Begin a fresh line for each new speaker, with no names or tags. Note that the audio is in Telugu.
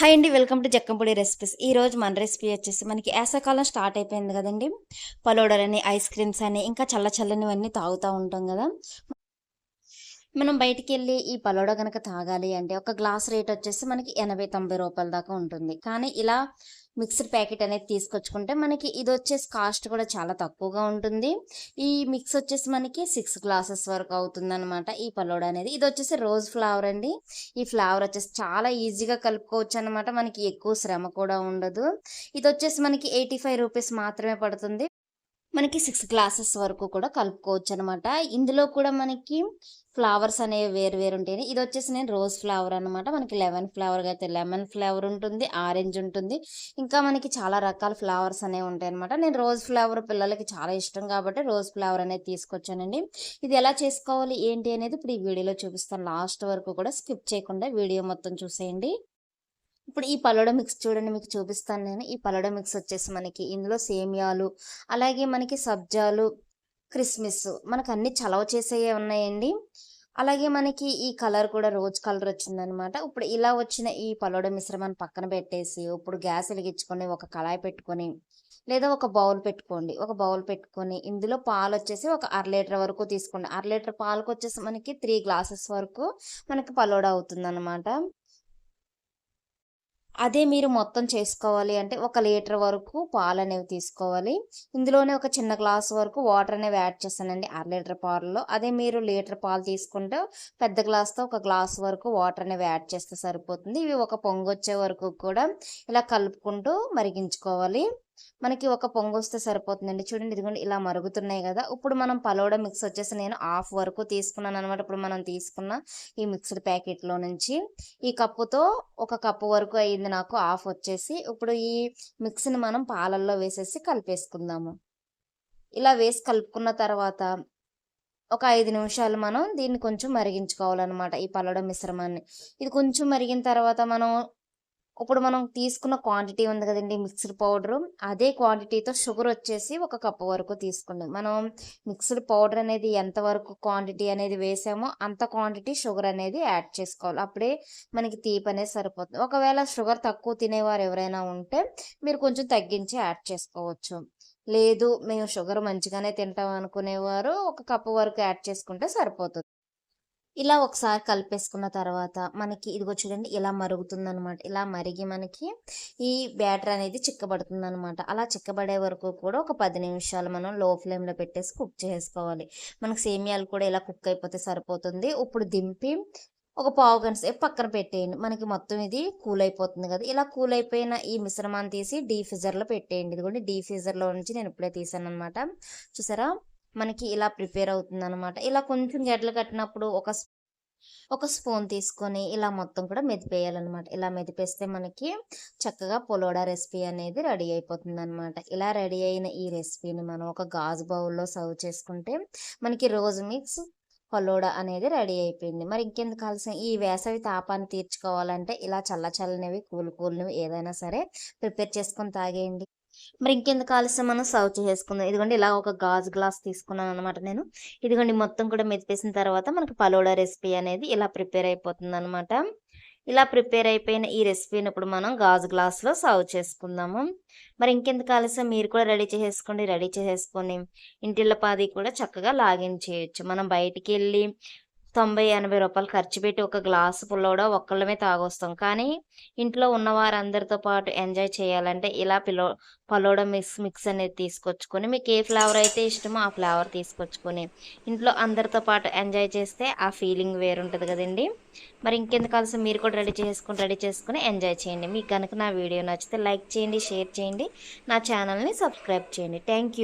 హాయ్ అండి వెల్కమ్ టు జక్కంపొడి రెసిపీస్. ఈ రోజు మన రెసిపీ వచ్చేసి మనకి వేసవకాలం స్టార్ట్ అయిపోయింది కదండి. పలోడలని ఐస్ క్రీమ్స్ అని ఇంకా చల్ల చల్లనివన్నీ తాగుతూ ఉంటాం కదా. మనం బయటికి వెళ్ళి ఈ పలోడా కనుక తాగాలి అంటే ఒక గ్లాస్ రేట్ వచ్చేసి మనకి ఎనభై తొంభై రూపాయల దాకా ఉంటుంది. కానీ ఇలా మిక్స్డ్ ప్యాకెట్ అనేది తీసుకొచ్చుకుంటే మనకి ఇది వచ్చేసి కాస్ట్ కూడా చాలా తక్కువగా ఉంటుంది. ఈ మిక్స్ వచ్చేసి మనకి సిక్స్ గ్లాసెస్ వరకు అవుతుంది అనమాట ఈ పలోడా అనేది. ఇది వచ్చేసి రోజ్ ఫ్లవర్ అండి. ఈ ఫ్లవర్ వచ్చేసి చాలా ఈజీగా కలుపుకోవచ్చు అనమాట మనకి ఎక్కువ శ్రమ కూడా ఉండదు. ఇది వచ్చేసి మనకి ఎయిటీ ఫైవ్ రూపీస్ మాత్రమే పడుతుంది. మనకి సిక్స్ గ్లాసెస్ వరకు కూడా కలుపుకోవచ్చు అనమాట ఇందులో కూడా మనకి ఫ్లవర్స్ అనేవి వేరు వేరు ఉంటాయి ఇది వచ్చేసి నేను రోజ్ ఫ్లవర్ అనమాట. మనకి లెమన్ ఫ్లవర్ అయితే లెమన్ ఫ్లేవర్ ఉంటుంది ఆరెంజ్ ఉంటుంది. ఇంకా మనకి చాలా రకాల ఫ్లవర్స్ అనేవి ఉంటాయి అనమాట నేను రోజ్ ఫ్లవర్ పిల్లలకి చాలా ఇష్టం కాబట్టి రోజ్ ఫ్లవర్ అనేది తీసుకొచ్చానండి. ఇది ఎలా చేసుకోవాలి ఏంటి అనేది ఇప్పుడు ఈ వీడియోలో చూపిస్తాను. లాస్ట్ వరకు కూడా స్కిప్ చేయకుండా వీడియో మొత్తం చూసేయండి. ఇప్పుడు ఈ పలోడ మిక్స్ చూడండి మీకు చూపిస్తాను నేను. ఈ పలోడ మిక్స్ వచ్చేసి మనకి ఇందులో సేమియాలు అలాగే మనకి సబ్జాలు క్రిస్మస్ మనకు అన్ని చలవ చేసేవి ఉన్నాయండి. అలాగే మనకి ఈ కలర్ కూడా రోజ్ కలర్ వచ్చిందనమాట. ఇప్పుడు ఇలా వచ్చిన ఈ పలోడ మిశ్రమాన్ని పక్కన పెట్టేసి ఇప్పుడు గ్యాస్ వెలిగించుకొని ఒక కళాయి పెట్టుకొని లేదా ఒక బౌల్ పెట్టుకోండి. ఒక బౌల్ పెట్టుకొని ఇందులో పాలు వచ్చేసి ఒక అర లీటర్ వరకు తీసుకోండి. అర లీటర్ పాలకు వచ్చేసి మనకి త్రీ గ్లాసెస్ వరకు మనకి పలోడ అవుతుంది అనమాట అదే మీరు మొత్తం చేసుకోవాలి అంటే ఒక లీటర్ వరకు పాలు అనేవి తీసుకోవాలి. ఇందులోనే ఒక చిన్న గ్లాస్ వరకు వాటర్ అనేవి యాడ్ చేస్తానండి అర లీటర్ పాలలో. అదే మీరు లీటర్ పాలు తీసుకుంటే పెద్ద గ్లాస్తో ఒక గ్లాస్ వరకు వాటర్ అనేవి యాడ్ చేస్తే సరిపోతుంది. ఇవి ఒక పొంగు వచ్చే వరకు కూడా ఇలా కలుపుకుంటూ మరిగించుకోవాలి. మనకి ఒక పొంగు వస్తే సరిపోతుందండి. చూడండి ఇదిగోండి ఇలా మరుగుతున్నాయి కదా. ఇప్పుడు మనం పలోడ మిక్స్ వచ్చేసి నేను హాఫ్ వరకు తీసుకున్నాను అనమాట ఇప్పుడు మనం తీసుకున్న ఈ మిక్స్డ్ ప్యాకెట్లో నుంచి ఈ కప్పుతో ఒక కప్పు వరకు అయింది నాకు హాఫ్ వచ్చేసి. ఇప్పుడు ఈ మిక్స్ని మనం పాలల్లో వేసేసి కలిపేసుకుందాము. ఇలా వేసి కలుపుకున్న తర్వాత ఒక ఐదు నిమిషాలు మనం దీన్ని కొంచెం మరిగించుకోవాలన్నమాట ఈ పలోడ మిశ్రమాన్ని. ఇది కొంచెం మరిగిన తర్వాత మనం ఇప్పుడు మనం తీసుకున్న క్వాంటిటీ ఉంది కదండి మిక్స్డ్ పౌడర్ అదే క్వాంటిటీతో షుగర్ వచ్చేసి ఒక కప్పు వరకు తీసుకున్నాం. మనం మిక్స్డ్ పౌడర్ అనేది ఎంత వరకు క్వాంటిటీ అనేది వేసామో అంత క్వాంటిటీ షుగర్ అనేది యాడ్ చేసుకోవాలి. అప్పుడే మనకి తీపి అనేది సరిపోతుంది. ఒకవేళ షుగర్ తక్కువ తినేవారు ఎవరైనా ఉంటే మీరు కొంచెం తగ్గించి యాడ్ చేసుకోవచ్చు. లేదు మేము షుగర్ మంచిగానే తింటాం అనుకునేవారు ఒక కప్పు వరకు యాడ్ చేసుకుంటే సరిపోతుంది. ఇలా ఒకసారి కలిపేసుకున్న తర్వాత మనకి ఇదిగో చూడండి ఇలా మరుగుతుందనమాట ఇలా మరిగి మనకి ఈ బ్యాటర్ అనేది చిక్కబడుతుంది అనమాట అలా చిక్కబడే వరకు కూడా ఒక పది నిమిషాలు మనం లో ఫ్లేమ్లో పెట్టేసి కుక్ చేసుకోవాలి. మనకి సేమియాలు కూడా ఇలా కుక్ అయిపోతే సరిపోతుంది. ఇప్పుడు దింపి ఒక పావు గంట సేపు పక్కన పెట్టేయండి. మనకి మొత్తం ఇది కూల్ అయిపోతుంది కదా. ఇలా కూల్ అయిపోయిన ఈ మిశ్రమాన్ని తీసి డీ ఫ్రిజర్లో పెట్టేయండి. ఇదిగోండి కూడా డీ ఫ్రిజర్లో నుంచి నేను ఇప్పుడే తీసాను అనమాట చూసారా? మనకి ఇలా ప్రిపేర్ అవుతుంది అనమాట ఇలా కొంచెం గడ్డలు కట్టినప్పుడు ఒక ఒక స్పూన్ తీసుకొని ఇలా మొత్తం కూడా మెదిపేయాలన్నమాట. ఇలా మెదిపేస్తే మనకి చక్కగా పొలోడా రెసిపీ అనేది రెడీ అయిపోతుంది అనమాట ఇలా రెడీ అయిన ఈ రెసిపీని మనం ఒక గాజు బౌల్లో సర్వ్ చేసుకుంటే మనకి రోజు మిక్స్ పలోడా అనేది రెడీ అయిపోయింది. మరి ఇంకెందుకు కావాల్సిన ఈ వేసవి తాపాన్ని తీర్చుకోవాలంటే ఇలా చల్ల చల్లనివి కూల్ కూల్నివి ఏదైనా సరే ప్రిపేర్ చేసుకొని తాగేయండి. మరి ఇంకెందుకు ఆలస్యం మనం సర్వ్ చేసుకుందాం. ఇదిగోండి ఇలా ఒక గాజు గ్లాస్ తీసుకున్నాను అనమాట నేను. ఇదిగోండి మొత్తం కూడా మెదిపేసిన తర్వాత మనకు పలోడా రెసిపీ అనేది ఇలా ప్రిపేర్ అయిపోతుంది అనమాట ఇలా ప్రిపేర్ అయిపోయిన ఈ రెసిపీని ఇప్పుడు మనం గాజు గ్లాస్లో సర్వ్ చేసుకుందాము. మరి ఇంకెందుకు ఆలస్యం? మీరు కూడా రెడీ చేసేసుకోండి రెడీ చేసేసుకొని ఇంటిళ్ళ పాది కూడా చక్కగా లాగిన్ చేయొచ్చు. మనం బయటికి వెళ్ళి తొంభై ఎనభై రూపాయలు ఖర్చు పెట్టి ఒక గ్లాసు పుల్లోడ ఒక్కళ్ళమే తాగొస్తాం. కానీ ఇంట్లో ఉన్న వారందరితో పాటు ఎంజాయ్ చేయాలంటే ఇలా పిలో పలోడ మిక్స్ మిక్స్ అనేది తీసుకొచ్చుకొని మీకు ఏ ఫ్లేవర్ అయితే ఇష్టమో ఆ ఫ్లేవర్ తీసుకొచ్చుకొని ఇంట్లో అందరితో పాటు ఎంజాయ్ చేస్తే ఆ ఫీలింగ్ వేరుంటుంది కదండి. మరి ఇంకెందుకు కలిసి మీరు కూడా రెడీ చేసుకుని రెడీ చేసుకుని ఎంజాయ్ చేయండి. మీకు కనుక నా వీడియో నచ్చితే లైక్ చేయండి షేర్ చేయండి. నా ఛానల్ని సబ్స్క్రైబ్ చేయండి. థ్యాంక్